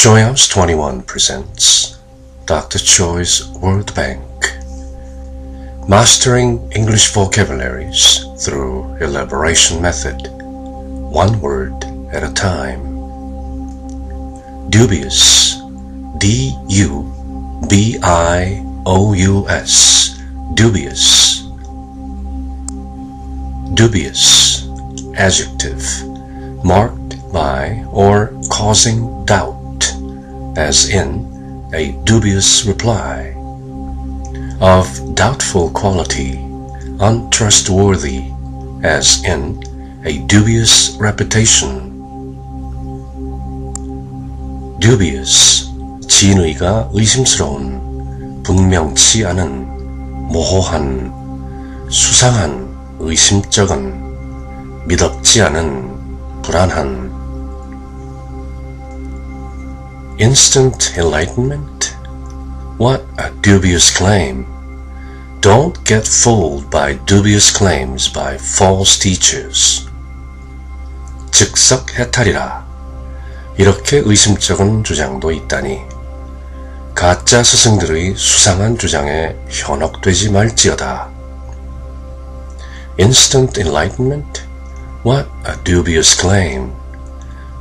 Choi 21 presents Dr. Choi's Word Bank Mastering English Vocabularies through Elaboration Method One word at a time. Dubious. D-U-B-I-O-U-S Dubious. Dubious. Adjective. Marked by or causing doubt as in a dubious reply, of doubtful quality, untrustworthy, as in a dubious reputation. dubious, 진의가 의심스러운, 분명치 않은, 모호한, 수상한, 의심쩍은, 미덥지 않은, 불안한, Instant enlightenment? What a dubious claim. Don't get fooled by dubious claims by false teachers. 즉석 해탈이라. 이렇게 의심쩍은 주장도 있다니. 가짜 스승들의 수상한 주장에 현혹되지 말지어다. Instant enlightenment? What a dubious claim.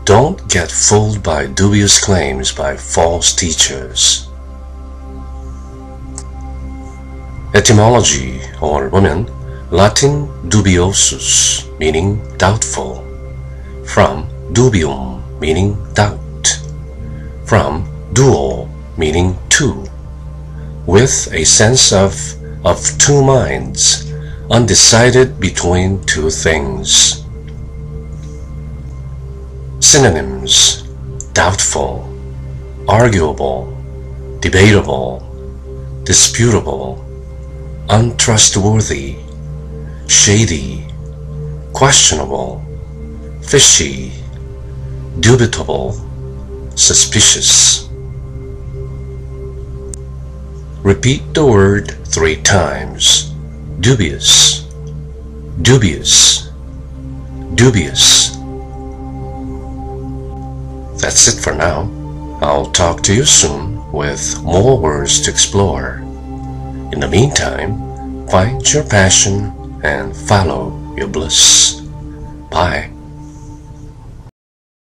Don't get fooled by dubious claims by false teachers. Etymology or women Latin dubiosus meaning doubtful. From dubium meaning doubt. From duo meaning two. With a sense of of two minds undecided between two things. Synonyms doubtful, arguable, debatable, disputable, untrustworthy, shady, questionable, fishy, dubitable, suspicious. Repeat the word three times. Dubious, dubious, dubious. That's it for now. I'll talk to you soon with more words to explore. In the meantime, find your passion and follow your bliss. Bye.